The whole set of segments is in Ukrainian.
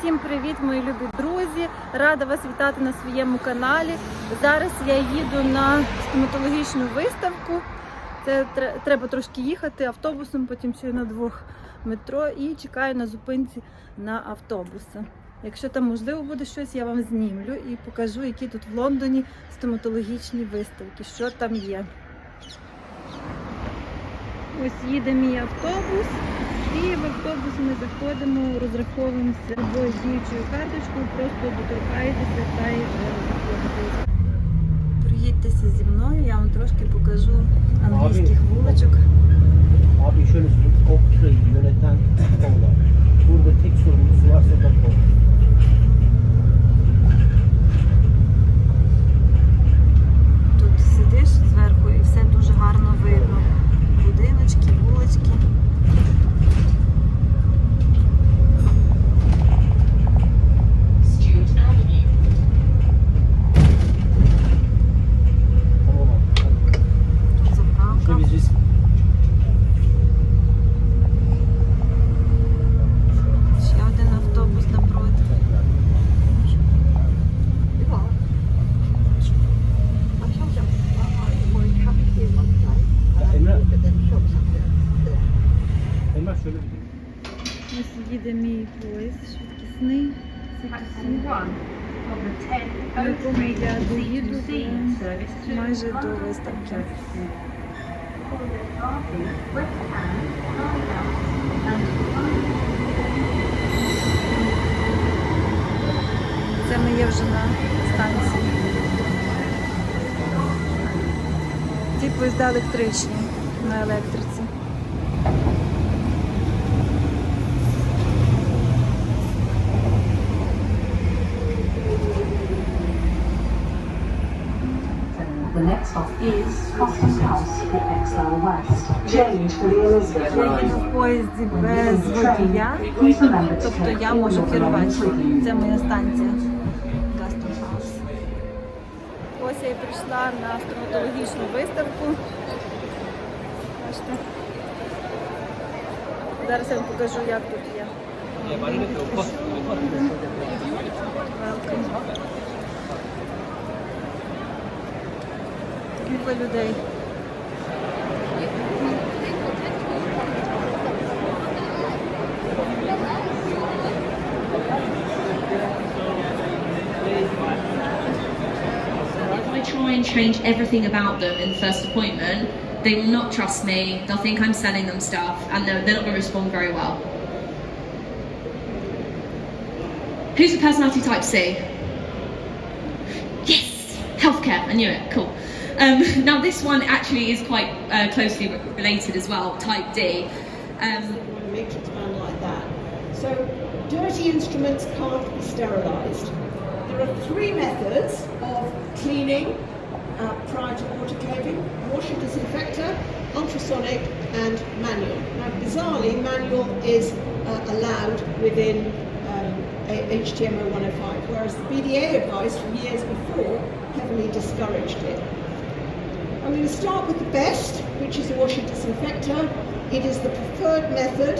Всім привіт, мої любі друзі! Рада вас вітати на своєму каналі. Зараз я їду на стоматологічну виставку. Це треба трошки їхати автобусом, потім ще на двох метро і чекаю на зупинці на автобуси. Якщо там можливо буде щось, я вам знімлю і покажу, які тут в Лондоні стоматологічні виставки, що там є. Ось їде мій автобус. В автобус ми заходимо, розраховуємося любою діючою карточкою, просто доторкаєтеся та й вже заходите. Приїдьтеся зі мною, я вам трошки покажу англійських вуличок. Abi şöyle söyleyeyim, Oakley yöneten onlar. Burada tek sorumlusu varsa da. And Це ми є вже на станції. Ті поїзда електричні на електриці. The next stop is Custom House for XL West. Change for the Elizabeth Я line. в поїзді без водія, Please remember to тобто я можу керувати. Це моя станція. Custom House. Ось я і прийшла на стоматологічну виставку. Бачите? Зараз я вам покажу, як тут є. Welcome. Кілька людей. If I try and change everything about them in the first appointment, they will not trust me. They'll think I'm selling them stuff, and they're, they're not going to respond very well. Who's the personality type C? Yes, healthcare. I knew it. Cool. Um, now this one actually is quite uh, closely related as well. Type D. Um, matrix band like that. So dirty instruments can't be sterilised. There are three methods of cleaning uh, prior to autoclaving. Washer disinfector, ultrasonic and manual. Now bizarrely manual is uh, allowed within um, HTMO 105 whereas the BDA advice from years before heavily discouraged it. I'm going to start with the best, which is the washer disinfector. It is the preferred method.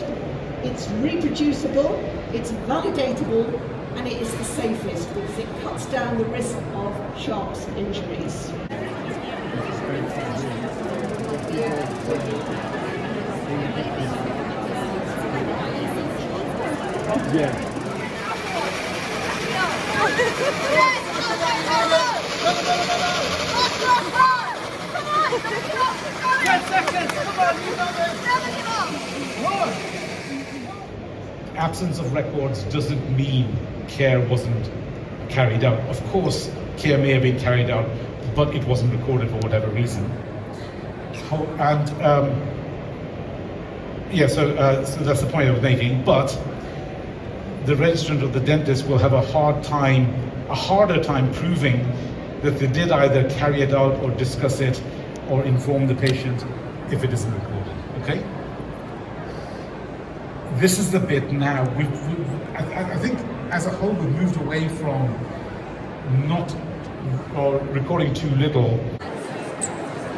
It's reproducible, it's validatable, and it is the safest because it cuts down the risk of sharps injuries. absence of records doesn't mean care wasn't carried out. Of course, care may have been carried out, but it wasn't recorded for whatever reason. And um, yeah, so, uh, so that's the point I was making. But the registrant of the dentist will have a hard time, a harder time proving that they did either carry it out or discuss it or inform the patient if it isn't recorded. Okay? this is the bit now. We've, we I, I- think as a whole, we've moved away from not or recording too little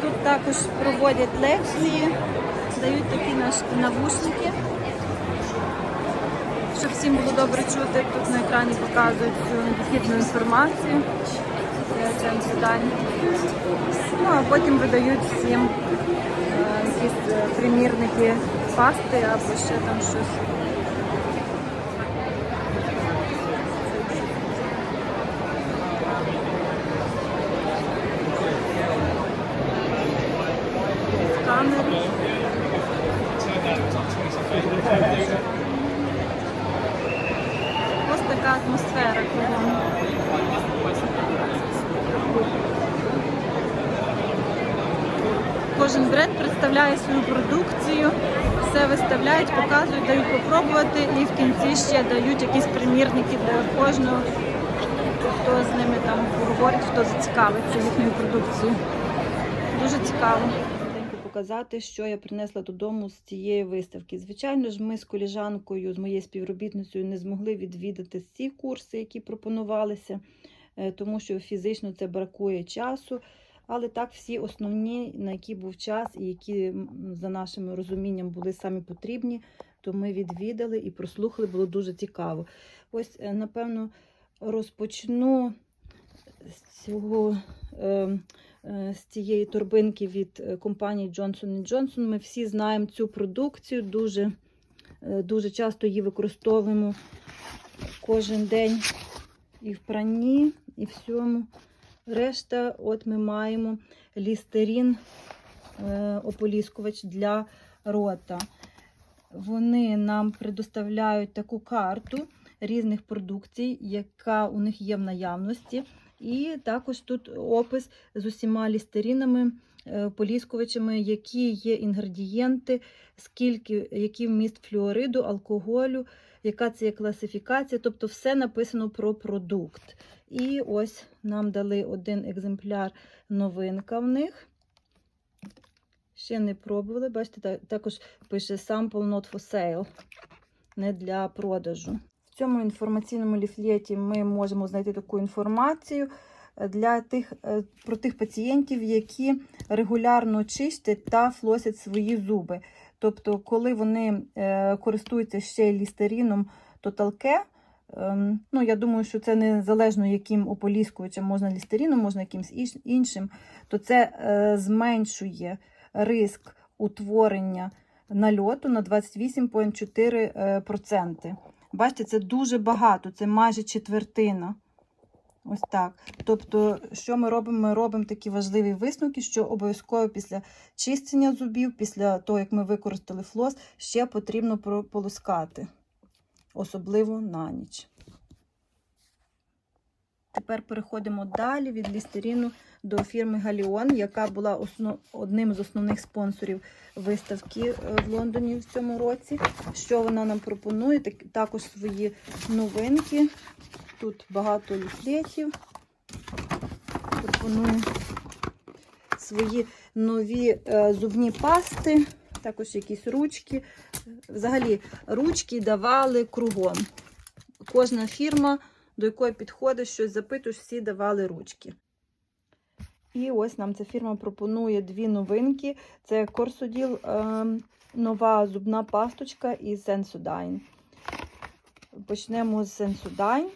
Тут також проводять лекції, дають такі навушники, щоб всім було добре чути, тут на екрані показують необхідну інформацію. Ну а потім видають всім е, якісь е, примірники пасти або ще там щось. Ось така атмосфера кругом. Кожен бренд представляє свою продукцію, все виставляють, показують, дають попробувати і в кінці ще дають якісь примірники для кожного, хто з ними там поговорить, хто зацікавиться їхньою продукцією. Дуже цікаво. Показати, що я принесла додому з цієї виставки. Звичайно ж, ми з коліжанкою, з моєю співробітницею не змогли відвідати всі курси, які пропонувалися, тому що фізично це бракує часу. Але так, всі основні, на які був час, і які за нашим розумінням були самі потрібні, то ми відвідали і прослухали, було дуже цікаво. Ось, е, напевно, розпочну з цього. е, е, з цієї торбинки від е, компанії Johnson Johnson. Ми всі знаємо цю продукцію, дуже, е, дуже часто її використовуємо кожен день і в пранні, і всьому. Решта, от ми маємо лістерін е, ополіскувач для рота. Вони нам предоставляють таку карту різних продукцій, яка у них є в наявності. І також тут опис з усіма лістерінами, е, поліскувачами, які є інгредієнти, скільки, який вміст флюориду, алкоголю, яка це є класифікація, тобто все написано про продукт. І ось нам дали один екземпляр новинка в них. Ще не пробували. Бачите, також пише sample not for sale, не для продажу. В цьому інформаційному ліфлеті ми можемо знайти таку інформацію для тих, е, про тих пацієнтів, які регулярно чистять та флосять свої зуби. Тобто, коли вони е, користуються ще лістеріном Total Ем, Ну, я думаю, що це незалежно яким ополіскувачем можна лістеріном, можна якимось іншим, то це е, зменшує риск утворення нальоту на 28,4%. Бачите, це дуже багато, це майже четвертина. Ось так. Тобто, що ми робимо? Ми робимо такі важливі висновки, що обов'язково після чистення зубів, після того, як ми використали флос, ще потрібно прополоскати особливо на ніч. Тепер переходимо далі від лістеріну до фірми Галіон, яка була основ... одним з основних спонсорів виставки е, в Лондоні в цьому році. Що вона нам пропонує? Так... Також свої новинки. Тут багато ліфлетів. Пропоную свої нові е, зубні пасти, також якісь ручки. Взагалі, ручки давали кругом. Кожна фірма, до якої підходиш, щось запитуєш, всі давали ручки. І ось нам ця фірма пропонує дві новинки: це Корсоділ, е, нова зубна пасточка і Sensodyne. Почнемо з Sensodyne.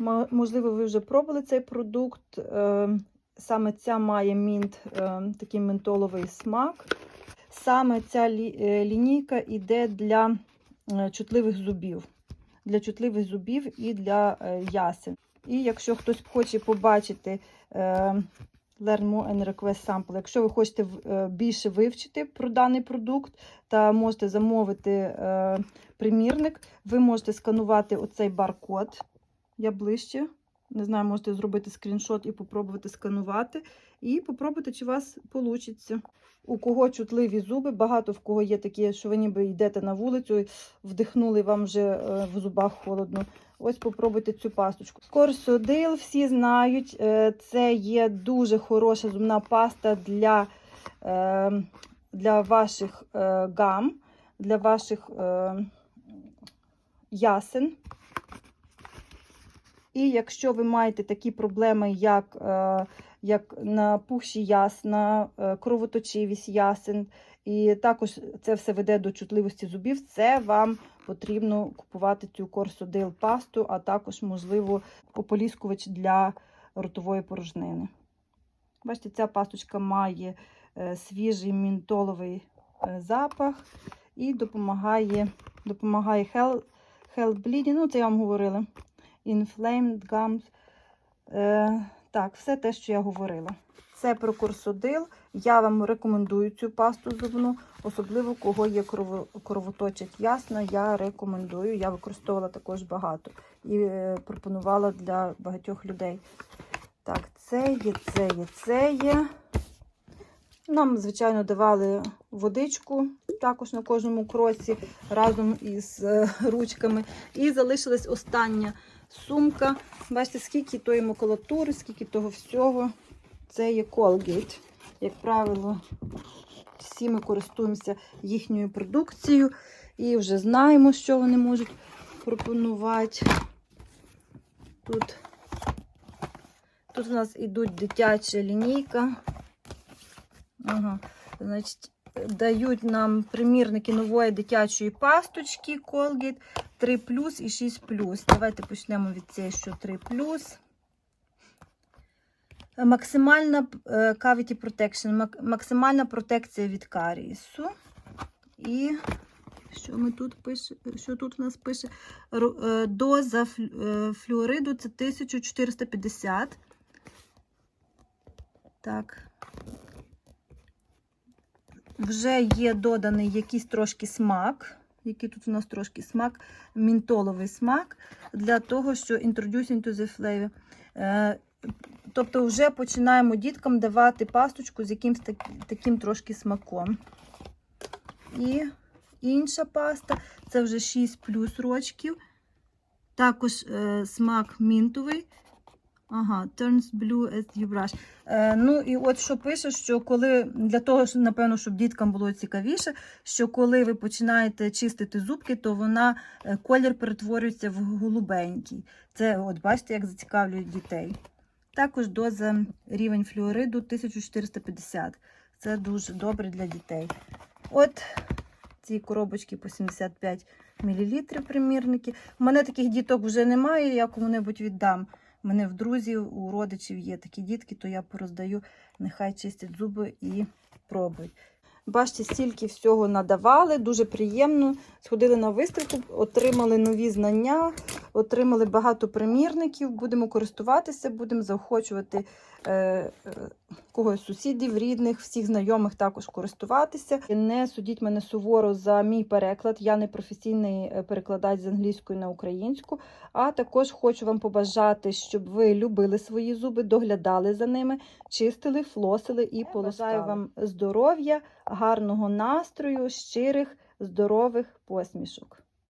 Мо- Можливо, ви вже пробували цей продукт. Е, Саме ця має мінт, е, такий ментоловий смак. Саме ця е, лінійка йде для е, чутливих зубів, для чутливих зубів і для е, ясен. І якщо хтось хоче побачити е, Learn More and Request Sample, якщо ви хочете більше вивчити про даний продукт та можете замовити примірник, ви можете сканувати оцей бар-код. Я ближче. Не знаю, можете зробити скріншот і попробувати сканувати. І попробуйте, чи у вас вийде. У кого чутливі зуби, багато в кого є такі, що ви ніби йдете на вулицю, вдихнули вам вже е, в зубах холодно. Ось попробуйте цю пасточку. Корсодил, всі знають, е, це є дуже хороша зубна паста для, е, для ваших гам, для ваших ясен. І якщо ви маєте такі проблеми, як, е, як напухші ясна, е, кровоточивість ясен, і також це все веде до чутливості зубів, це вам потрібно купувати цю корсодил пасту, а також, можливо, ополіскувач для ротової порожнини. Бачите, ця пасточка має е, свіжий мінтоловий запах і допомагає, допомагає health, health bleeding, ну це я вам говорила. Inflamed gums. Е, так, все те, що я говорила. Це про курсодил. Я вам рекомендую цю пасту зубну, особливо кого є крово, кровоточить ясно, я рекомендую. Я використовувала також багато і е, пропонувала для багатьох людей. Так, це є, це є, це є. Нам, звичайно, давали водичку також на кожному кроці разом із е, ручками. І залишилась остання сумка. Бачите, скільки тої макулатури, скільки того всього. Це є Colgate. Як правило, всі ми користуємося їхньою продукцією і вже знаємо, що вони можуть пропонувати. Тут, тут у нас ідуть дитяча лінійка. Ага. Значить, дають нам примірники нової дитячої пасточки Colgate 3 плюс і 6 плюс. Давайте почнемо від цієї, що 3 плюс. Максимальна е, cavity protection, максимальна протекція від карієсу. І що ми тут пише, що тут у нас пише? Е, Доза е, флюориду це 1450. Так. Вже є доданий якийсь трошки смак. Який тут у нас трошки смак, мінтоловий смак, для того, що introducing to the flavor. Е, Тобто вже починаємо діткам давати пасточку з якимсь так, таким трошки смаком. І інша паста це вже 6 плюс рочків. Також е, смак мінтовий. Ага, turns blue as you brush. Е, ну і от що пише, що коли для того, що, напевно, щоб діткам було цікавіше, що коли ви починаєте чистити зубки, то вона е, колір перетворюється в голубенький. Це, от бачите, як зацікавлює дітей. Також доза рівень флюориду 1450. Це дуже добре для дітей. От ці коробочки по 75 мл примірники. У мене таких діток вже немає, я кому-небудь віддам. Мене в друзів, у родичів є такі дітки, то я пороздаю, нехай чистять зуби і пробують. Бачите, стільки всього надавали, дуже приємно. Сходили на виставку, отримали нові знання, отримали багато примірників. Будемо користуватися, будемо заохочувати е, е, когось сусідів, рідних, всіх знайомих також користуватися. Не судіть мене суворо за мій переклад. Я не професійний е, перекладач з англійської на українську. А також хочу вам побажати, щоб ви любили свої зуби, доглядали за ними, чистили, флосили і полоскали. Бажаю вам здоров'я, гарного настрою, щирих, здорових посмішок.